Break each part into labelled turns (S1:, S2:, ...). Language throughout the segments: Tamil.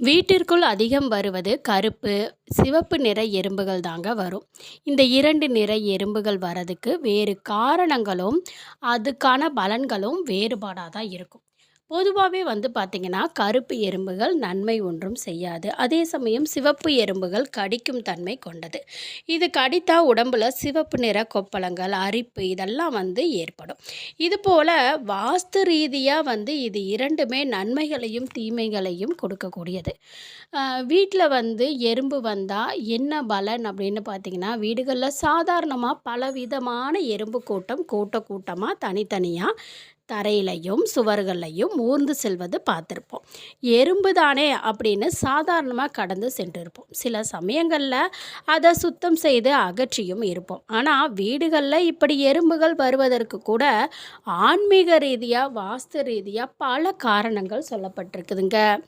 S1: வீட்டிற்குள் அதிகம் வருவது கருப்பு, சிவப்பு நிற எறும்புகள் தாங்க வரும். இந்த இரண்டு நிற எறும்புகள் வரதுக்கு வேறு காரணங்களும், அதுக்கான பலன்களும் வேறுபாடாக தான் இருக்கும். பொதுவாகவே வந்து பார்த்திங்கன்னா கருப்பு எறும்புகள் நன்மை ஒன்றும் செய்யாது. அதே சமயம் சிவப்பு எறும்புகள் கடிக்கும் தன்மை கொண்டது. இது கடித்தா உடம்புல சிவப்பு நிற கொப்பளங்கள், அரிப்பு இதெல்லாம் வந்து ஏற்படும். இதுபோல வாஸ்து ரீதியாக வந்து இது இரண்டுமே நன்மைகளையும், தீமைகளையும் கொடுக்கக்கூடியது. வீட்டில் வந்து எறும்பு வந்தால் என்ன பலன் அப்படின்னு பார்த்தீங்கன்னா, வீடுகளில் சாதாரணமாக பலவிதமான எறும்பு கூட்டம் கூட்ட கூட்டமாக தனித்தனியாக தரையிலையும் சுவர்களையும் ஊர்ந்து செல்வது பார்த்துருப்போம். எறும்பு தானே அப்படின்னு சாதாரணமாக கடந்து சென்றிருப்போம். சில சமயங்களில் அதை சுத்தம் செய்து அகற்றியும் இருப்போம். ஆனால் வீடுகளில் இப்படி எறும்புகள் வருவதற்கு கூட ஆன்மீக ரீதியாக வாஸ்து ரீதியாக பல காரணங்கள் சொல்லப்பட்டிருக்குதுங்க.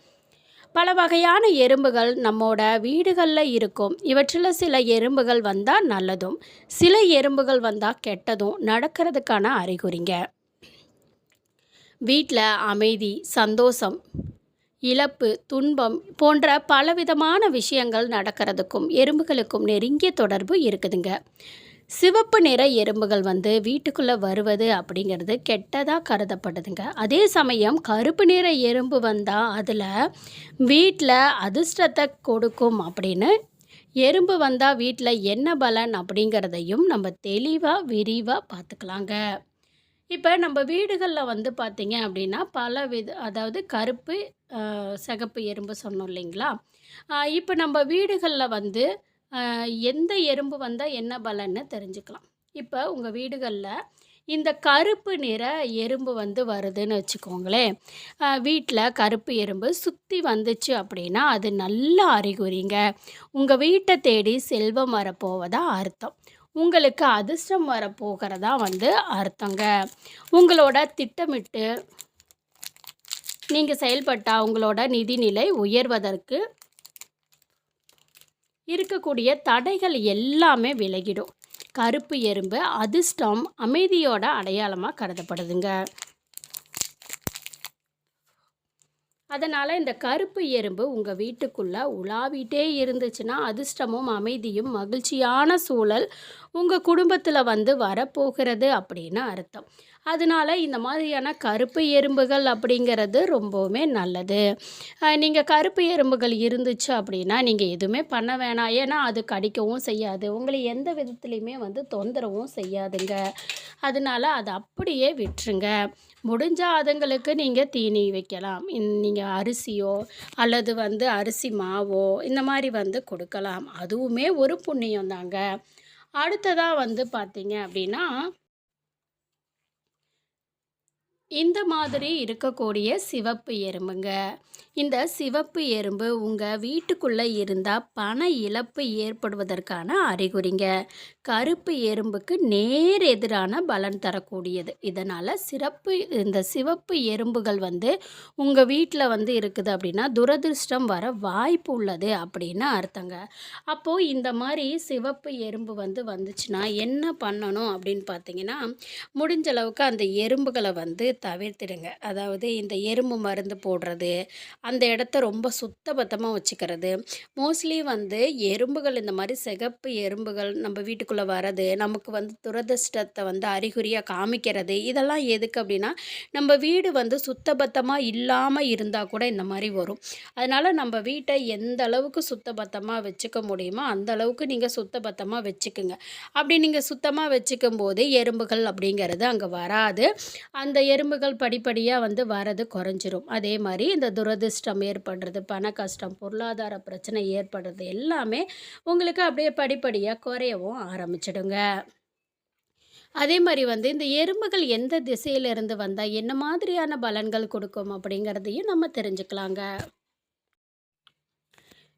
S1: பல வகையான எறும்புகள் நம்மோட வீடுகளில் இருக்கும். இவற்றில் சில எறும்புகள் வந்தால் நல்லதும், சில எறும்புகள் வந்தால் கெட்டதும் நடக்கிறதுக்கான அறிகுறிங்க. வீட்டில் அமைதி, சந்தோஷம், இழப்பு, துன்பம் போன்ற பலவிதமான விஷயங்கள் நடக்கிறதுக்கும் எறும்புகளுக்கும் நெருங்கிய தொடர்பு இருக்குதுங்க. சிவப்பு நிற எறும்புகள் வந்து வீட்டுக்குள்ளே வருவது அப்படிங்கிறது கெட்டதாக கருதப்படுதுங்க. அதே சமயம் கருப்பு நிற எறும்பு வந்தால் அதில் வீட்டில் அதிர்ஷ்டத்தை கொடுக்கும் அப்படின்னு, எறும்பு வந்தால் வீட்டில் என்ன பலன் அப்படிங்கிறதையும் நம்ம தெளிவாக விரிவாக பார்த்துக்கலாங்க. இப்போ நம்ம வீடுகளில் வந்து பார்த்திங்க அப்படின்னா, பல வித அதாவது கருப்பு, சிகப்பு எறும்பு சொன்னோம் இல்லைங்களா? இப்போ நம்ம வீடுகளில் வந்து எந்த எறும்பு வந்தால் என்ன பலன்னு தெரிஞ்சுக்கலாம். இப்போ உங்கள் வீடுகளில் இந்த கருப்பு நிற எறும்பு வந்து வருதுன்னு வச்சுக்கோங்களேன். வீட்டில் கருப்பு எறும்பு சுற்றி வந்துச்சு அப்படின்னா, அது நல்ல அறிகுறிங்க. உங்கள் வீட்டை தேடி செல்வம் வரப்போவதா அர்த்தம். உங்களுக்கு அதிர்ஷ்டம் வரப்போகிறதா வந்து அர்த்தங்க. உங்களோட திட்டமிட்டு நீங்கள் செயல்பட்டால் உங்களோட நிதிநிலை உயர்வதற்கு இருக்கக்கூடிய தடைகள் எல்லாமே விலகிடும். கருப்பு எறும்பு அதிர்ஷ்டம், அமைதியோட அடையாளமாக கருதப்படுதுங்க. அதனால் இந்த கருப்பு எறும்பு உங்கள் வீட்டுக்குள்ளே உலாவிட்டே இருந்துச்சுன்னா, அதிர்ஷ்டமும், அமைதியும், மகிழ்ச்சியான சூழல் உங்கள் குடும்பத்தில் வந்து வரப்போகிறது அப்படின்னு அர்த்தம். அதனால இந்த மாதிரியான கருப்பு எறும்புகள் அப்படிங்கிறது ரொம்பவுமே நல்லது. நீங்கள் கருப்பு எறும்புகள் இருந்துச்சு அப்படின்னா, நீங்கள் எதுவுமே பண்ண வேணாம். ஏன்னா அது கடிக்கவும் செய்யாது. உங்களை எந்த விதத்துலையுமே வந்து தொந்தரவும் செய்யாதுங்க. அதனால அதை அப்படியே விட்டுருங்க. முடிஞ்சால் அதுங்களுக்கு நீங்கள் தீனி வைக்கலாம். நீங்கள் அரிசியோ, அல்லது வந்து அரிசி மாவோ இந்த மாதிரி வந்து கொடுக்கலாம். அதுவுமே ஒரு புண்ணியம் தாங்க. அடுத்ததாக வந்து பார்த்தீங்க அப்படின்னா இந்த மாதிரி இருக்கக்கூடிய சிவப்பு எறும்புங்க. இந்த சிவப்பு எறும்பு உங்கள் வீட்டுக்குள்ளே இருந்தால் பண இழப்பு ஏற்படுவதற்கான அறிகுறிங்க. கருப்பு எறும்புக்கு நேர் எதிரான பலன் தரக்கூடியது. இதனால் சிறப்பு இந்த சிவப்பு எறும்புகள் வந்து உங்கள் வீட்டில் வந்து இருக்குது அப்படின்னா, துரதிர்ஷ்டம் வர வாய்ப்பு உள்ளது அப்படின்னு அர்த்தங்க. அப்போது இந்த மாதிரி சிவப்பு எறும்பு வந்து வந்துச்சுன்னா, என்ன பண்ணணும் அப்படின்னு பார்த்தீங்கன்னா, முடிஞ்ச அளவுக்கு அந்த எறும்புகளை வந்து தவிர்த்திடுங்க. அதாவது இந்த எறும்பு மருந்து போடுறது, அந்த இடத்த ரொம்ப சுத்தபத்தமாக வச்சுக்கிறது. மோஸ்ட்லி வந்து எறும்புகள் இந்த மாதிரி சிகப்பு எறும்புகள் நம்ம வீட்டுக்குள்ளே வரது, நமக்கு வந்து துரதிர்ஷ்டத்தை வந்து அறிகுறியாக காமிக்கிறது, இதெல்லாம் எதுக்கு அப்படின்னா, நம்ம வீடு வந்து சுத்தபத்தமாக இல்லாமல் இருந்தால் கூட இந்த மாதிரி வரும். அதனால் நம்ம வீட்டை எந்த அளவுக்கு சுத்தபத்தமாக வச்சுக்க முடியுமோ, அந்த அளவுக்கு நீங்கள் சுத்தபத்தமாக வச்சுக்குங்க. அப்படி நீங்கள் சுத்தமாக வச்சுக்கும் போது எறும்புகள் அப்படிங்கிறது அங்கே வராது. அந்த எறும்புகள் படிப்படியாக வந்து வரது குறைஞ்சிரும். அதே மாதிரி இந்த துரதிர்ஷ்டம் ஏற்படுறது, பண கஷ்டம், பொருளாதார பிரச்சனை ஏற்படுறது எல்லாமே உங்களுக்கு அப்படியே படிப்படியாக குறையவும் ஆரம்பிச்சிடுங்க அதே மாதிரி வந்து இந்த எறும்புகள் எந்த திசையிலிருந்து வந்தால் என்ன மாதிரியான பலன்கள் கொடுக்கும் அப்படிங்கிறதையும் நம்ம தெரிஞ்சுக்கலாங்க.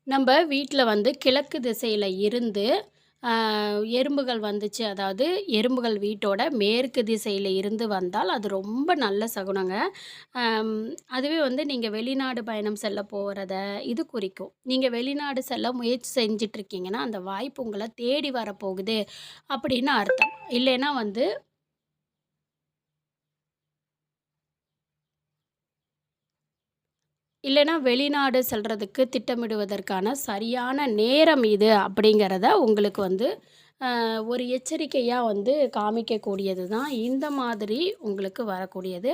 S1: நம்ம வீட்டில் வந்து கிழக்கு திசையில் இருந்து எறும்புகள் வந்துச்சு அதாவது எறும்புகள் வீட்டோட மேற்கு திசையில் இருந்து வந்தால் அது ரொம்ப நல்ல சகுனங்க. அதுவே வந்து நீங்கள் வெளிநாடு பயணம் செல்ல போகிறத இது குறிக்கும். நீங்கள் வெளிநாடு செல்ல முயற்சி செஞ்சிட்ருக்கீங்கன்னா அந்த வாய்ப்பு உங்களை தேடி வரப்போகுது அப்படின்னு அர்த்தம். இல்லைன்னா வந்து இல்லைன்னா வெளிநாடு செல்கிறதுக்கு திட்டமிடுவதற்கான சரியான நேரம் இது அப்படிங்கிறத உங்களுக்கு வந்து ஒரு எச்சரிக்கையாக வந்து காமிக்கக்கூடியது தான் இந்த மாதிரி உங்களுக்கு வரக்கூடியது.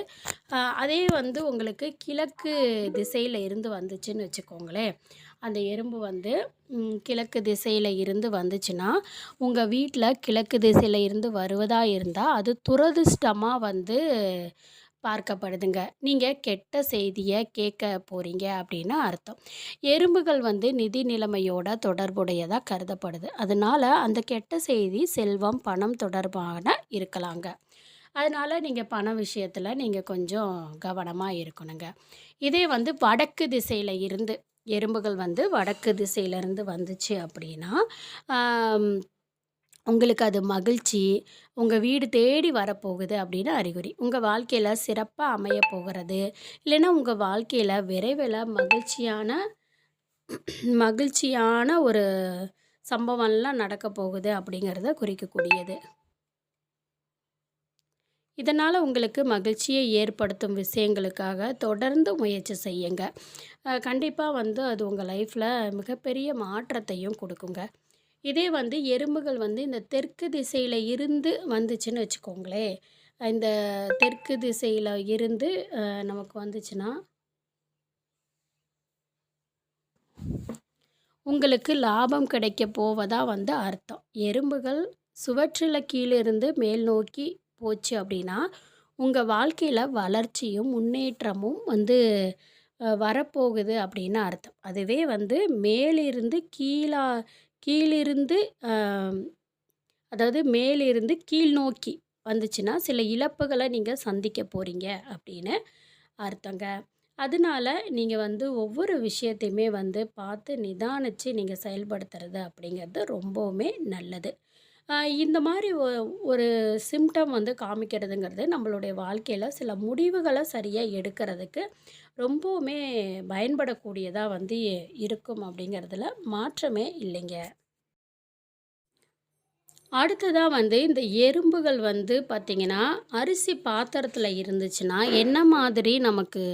S1: அதே வந்து உங்களுக்கு கிழக்கு திசையில் இருந்து வந்துச்சுன்னு வச்சுக்கோங்களேன். அந்த எறும்பு வந்து கிழக்கு திசையில் இருந்து வந்துச்சுன்னா உங்கள் வீட்டில் கிழக்கு திசையில் இருந்து வருவதாக இருந்தால் அது துரதிர்ஷ்டமாக வந்து பார்க்கப்படுதுங்க. நீங்கள் கெட்ட செய்தியை கேட்க போகிறீங்க அப்படின்னு அர்த்தம். எறும்புகள் வந்து நிதி நிலைமையோட தொடர்புடையதாக கருதப்படுது. அதனால் அந்த கெட்ட செய்தி செல்வம் பணம் தொடர்பான இருக்கலாங்க. அதனால் நீங்கள் பண விஷயத்தில் நீங்கள் கொஞ்சம் கவனமாக இருக்கணுங்க. இதே வந்து வடக்கு திசையில் இருந்து எறும்புகள் வந்து வடக்கு திசையிலேருந்து வந்துச்சு அப்படின்னா உங்களுக்கு அது மகிழ்ச்சி உங்கள் வீடு தேடி வரப்போகுது அப்படின்னு அறிகுறி. உங்கள் வாழ்க்கையில் சிறப்பாக அமைய போகிறது இல்லைன்னா உங்கள் வாழ்க்கையில் விரைவில் மகிழ்ச்சியான மகிழ்ச்சியான ஒரு சம்பவம்லாம் நடக்க போகுது அப்படிங்கிறத குறிக்கக்கூடியது. இதனால் உங்களுக்கு மகிழ்ச்சியை ஏற்படுத்தும் விஷயங்களுக்காக தொடர்ந்து முயற்சி செய்யுங்க. கண்டிப்பாக வந்து அது உங்கள் லைஃப்பில் மிகப்பெரிய மாற்றத்தையும் கொடுக்குங்க. இதே வந்து எறும்புகள் வந்து இந்த தெற்கு திசையில் இருந்து வந்துச்சுன்னு வச்சுக்கோங்களேன். இந்த தெற்கு திசையில் இருந்து நமக்கு வந்துச்சுன்னா உங்களுக்கு லாபம் கிடைக்க போவதாக வந்து அர்த்தம். எறும்புகள் சுவற்றில் கீழிருந்து மேல் நோக்கி போச்சு அப்படின்னா உங்கள் வாழ்க்கையில் வளர்ச்சியும் முன்னேற்றமும் வந்து வரப்போகுது அப்படின்னு அர்த்தம். அதுவே வந்து மேலிருந்து கீழா கீழிருந்து அதாவது மேலிருந்து கீழ் நோக்கி வந்துச்சுன்னா சில இழப்புகளை நீங்கள் சந்திக்க போகிறீங்க அப்படின்னு அர்த்தங்க. அதனால நீங்கள் வந்து ஒவ்வொரு விஷயத்தையுமே வந்து பார்த்து நிதானித்து நீங்கள் செயல்படுத்துறது அப்படிங்கிறது ரொம்பவுமே நல்லது. இந்த மாதிரி ஒரு சிம்டம் வந்து காமிக்கிறதுங்கிறது நம்மளுடைய வாழ்க்கையில் சில முடிவுகளை சரியாக எடுக்கிறதுக்கு ரொம்பவுமே பயன்படக்கூடியதாக வந்து இருக்கும் அப்படிங்கிறதுல மாற்றமே இல்லைங்க. அடுத்ததாக வந்து இந்த எறும்புகள் வந்து பார்த்திங்கன்னா அரிசி பாத்திரத்தில் இருந்துச்சுன்னா என்ன மாதிரி நமக்கு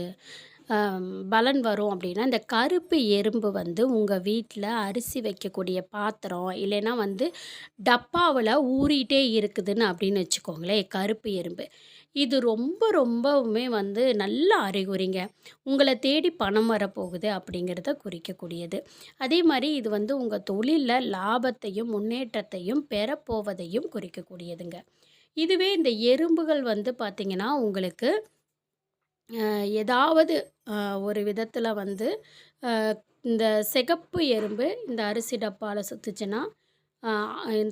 S1: பலன் வரும் அப்படின்னா இந்த கருப்பு எறும்பு வந்து உங்கள் வீட்டில் அரிசி வைக்கக்கூடிய பாத்திரம் இல்லைன்னா வந்து டப்பாவில் ஊறிட்டே இருக்குதுன்னு அப்படின்னு வச்சுக்கோங்களேன் கருப்பு எறும்பு. இது ரொம்ப ரொம்பவுமே வந்து நல்ல அறிகுறிங்க. உங்களை தேடி பணம் வரப்போகுது அப்படிங்கிறத குறிக்கக்கூடியது. அதே மாதிரி இது வந்து உங்கள் தொழிலில் லாபத்தையும் முன்னேற்றத்தையும் பெறப்போவதையும் குறிக்கக்கூடியதுங்க. இதுவே இந்த எறும்புகள் வந்து பார்த்திங்கன்னா உங்களுக்கு ஏதாவது ஒரு விதத்தில் வந்து இந்த சிகப்பு எறும்பு இந்த அரிசி டப்பாவில் சுற்றுச்சுன்னா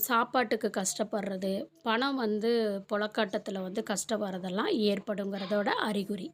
S1: சாப்பாட்டுக்கு கஷ்டப்படுறது பணம் வந்து புழக்காட்டத்தில் வந்து கஷ்டப்படுறதெல்லாம் ஏற்படுங்கிறதோட அறிகுறி.